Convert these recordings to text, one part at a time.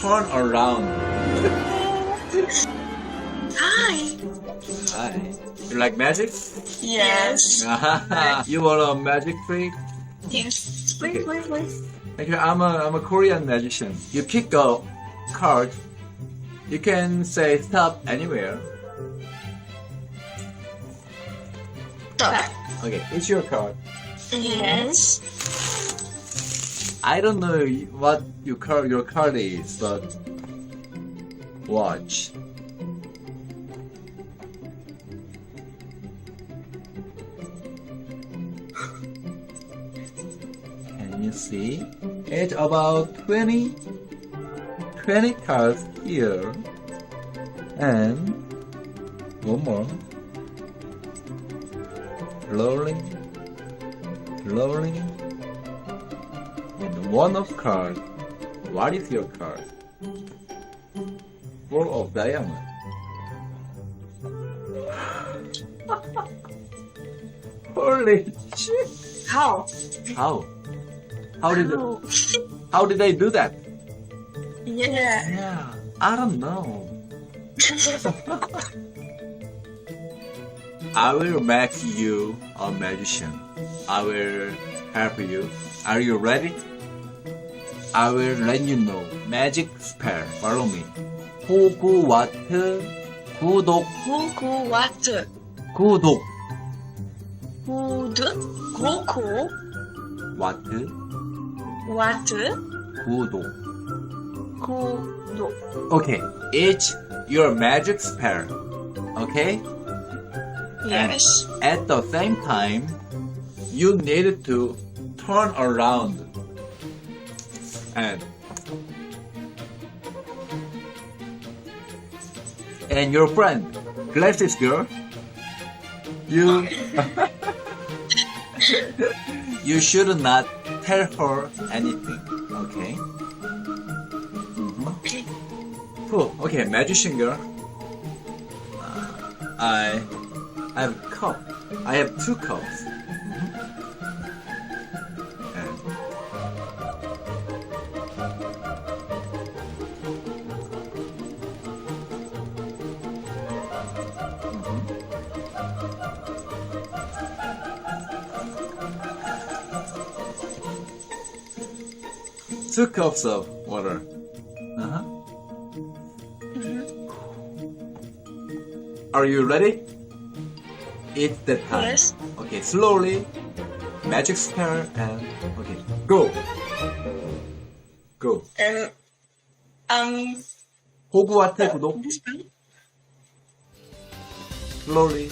turn around. Hi. Hi. You like magic? Yes. you want a magic trick? Yes. Wait, please, wait. Okay, I'm a I'm a Korean magician. You pick a card. You can say stop anywhere. Stop. Okay, it's your card. Yes. I don't know what your card your card is, but watch. Can you see? It's about 20, 20 cards here. And one more. Rolling, rolling, and one of cards. What is your card? Four of diamond. Holy shit! How? How? How did How? how did they do that? Yeah. Yeah, I don't know. I will make you a magician. I will help you. Are you ready? I will let you know magic spell. Follow me. 호그와트 구독 Goku what? 구독 Good. Goku 와트 what? 구독. Kudo. Okay, it's your magic spell. Okay? Yes. At the same time, you need to turn around and and your friend, glasses girl, you you should not tell her anything. Okay. Okay. Cool. Okay, magician girl. Uh, I I have cup. I have two cups. two cups of water. Uh-huh. Are you ready? It's the time. Yes. Okay, slowly. Magic spell and okay, go. Go. Um. Um. 호그와트 구독. This one. Slowly.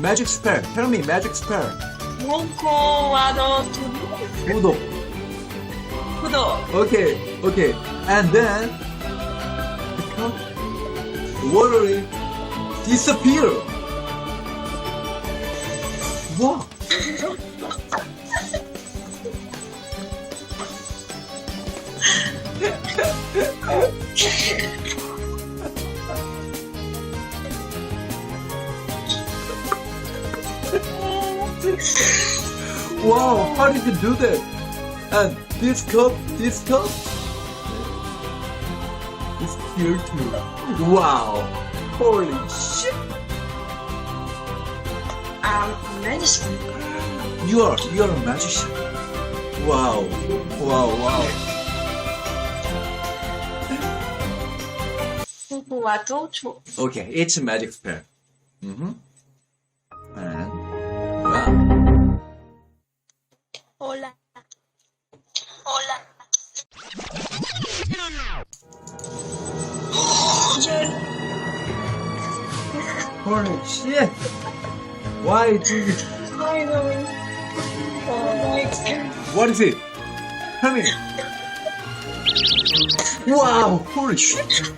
Magic spell. Tell me magic spell. Goku what? 구독. Kudo. Okay, okay. And then the cup water disappear. Wow. Wow, how did you do that? And this cup, this cup is here too. Wow, holy shit! Um. Medicine. You are, you are a magician. Wow, wow, wow. Goku what? Cho. Okay, it's a magic spell. Mm-hmm. And wow. Hola. Hola. Angel. Holy shit! Why do you? I know. Oh. What is it? Tell me. Wow! Holy shit!